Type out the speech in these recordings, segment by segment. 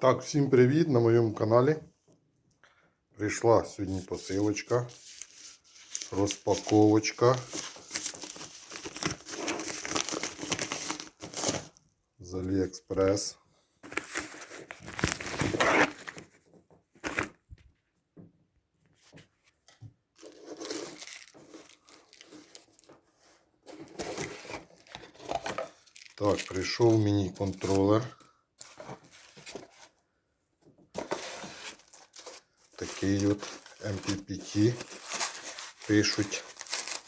Так, всім привіт на моєму каналі. Прийшла сьогодні посилочка, розпаковочка. З Аліекспрес. Так, прийшов мені контролер. Такий от MPPT пишуть,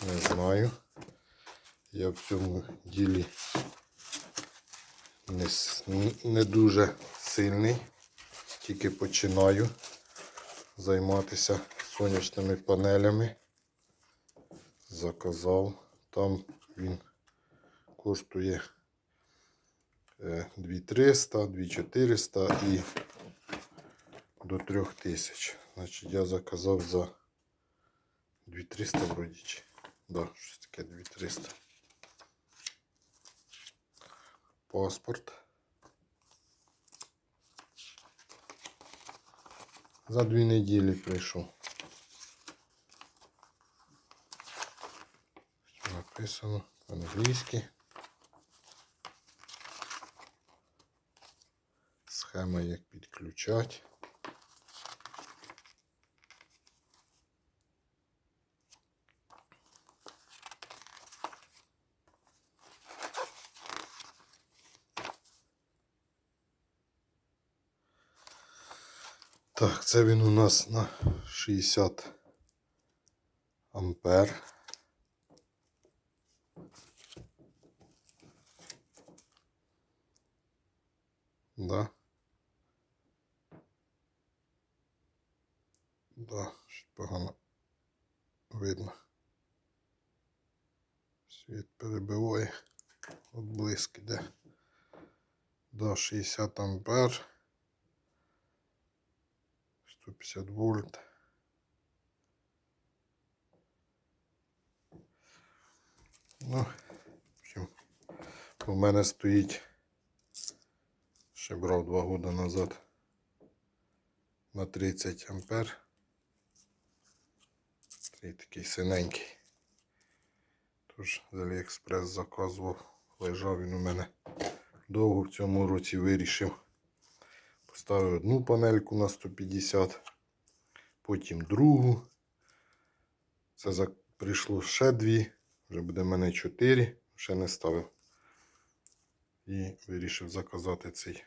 не знаю. Я в цьому ділі не, не дуже сильний, тільки починаю займатися сонячними панелями. Заказав. Там він коштує е, 2300, 2400 і до 3000. Значить, я заказав за 2300 вроді. чи- Да, щось таке 2300. Паспорт. За дві неділі прийшов. Написано по-англійськи. Схема як підключати. Так, це він у нас на 60 ампер. Да. Да, погано видно. Світ перебиває. От блиск іде. Да, 60 ампер. 150 вольт. Ну, общем, у мене стоїть. Ще брав два роки назад на 30 ампер. Цей такий синенький. Тож з Аліекспрес заказував. Лежав він у мене довго в цьому році вирішив. Поставив одну панельку на 150, потім другу. Це прийшло ще дві, вже буде в мене 4, ще не ставив. І вирішив заказати цей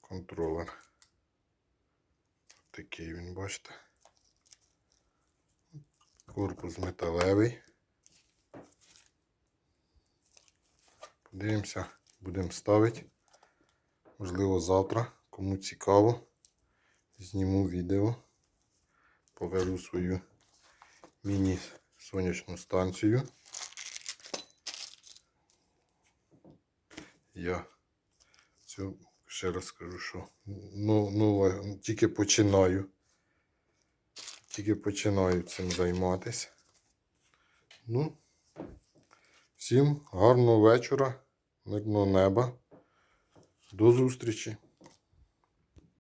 контролер. Такий він, бачите. Корпус металевий. Подивимося, будемо ставити. Можливо, завтра, кому цікаво, зніму відео, поверну свою міні-сонячну станцію. Я цю ще раз скажу, що ну, нова, тільки починаю. Тільки починаю цим займатися. Ну, всім гарного вечора, мирного неба. До зустрічі!